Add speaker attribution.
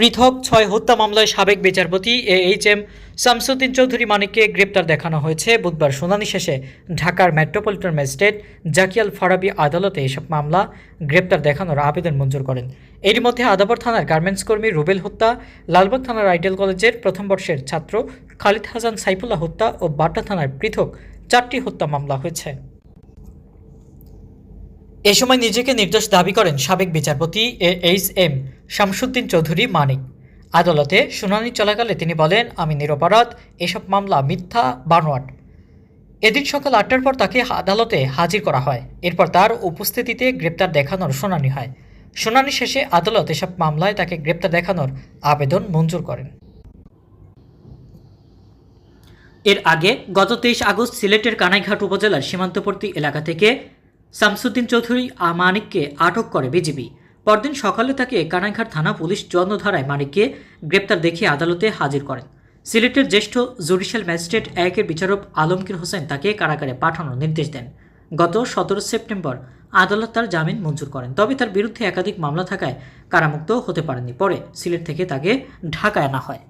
Speaker 1: পৃথক ছয় হত্যা মামলায় সাবেক বিচারপতি A H M Shamsuddin Chowdhury মানিককে গ্রেপ্তার দেখানো হয়েছে। বুধবার শুনানি শেষে ঢাকার মেট্রোপলিটন ম্যাজিস্ট্রেট জাকিয়াল ফারাবি আদালতে এসব মামলা গ্রেপ্তার দেখানোর আবেদন মঞ্জুর করেন। এরই মধ্যে আদাবর থানার গার্মেন্টস কর্মী রুবেল হত্যা লালবাগ থানার আইডিয়াল কলেজের প্রথম বর্ষের ছাত্র খালিদ হাসান সাইফুল্লাহ হত্যা ও বাড্ডা থানার পৃথক চারটি হত্যা মামলা হয়েছে। এ সময় নিজেকে নির্দোষ দাবি করেন সাবেক বিচারপতি A H M Shamsuddin Chowdhury Manik. আদালতে শুনানি চলাকালে তিনি বলেন, আমি নিরপরাধ, এসব মামলা মিথ্যা, বানোয়াট। এদিন সকাল আটটার পর তাকে আদালতে হাজির করা হয়। এরপর তার উপস্থিতিতে গ্রেপ্তার দেখানোর শুনানি হয়। শুনানি শেষে আদালত এসব মামলায় তাকে গ্রেপ্তার দেখানোর আবেদন মঞ্জুর করেন। এর আগে গত তেইশ আগস্ট সিলেটের কানাইঘাট উপজেলার সীমান্তবর্তী এলাকা থেকে শামসুদ্দিন চৌধুরী আ মানিককে আটক করে বিজিবি। পরদিন সকালে তাকে কানাইঘাট থানা পুলিশ জন্মধারায় মানিককে গ্রেপ্তার দেখিয়ে আদালতে হাজির করেন। সিলেটের জ্যেষ্ঠ জুডিশিয়াল ম্যাজিস্ট্রেট একের বিচারক আলমগীর হোসেন তাকে কারাগারে পাঠানোর নির্দেশ দেন। গত সতেরো সেপ্টেম্বর আদালত তার জামিন মঞ্জুর করেন, তবে তার বিরুদ্ধে একাধিক মামলা থাকায় কারামুক্ত হতে পারেননি। পরে সিলেট থেকে তাকে ঢাকায় আনা হয়।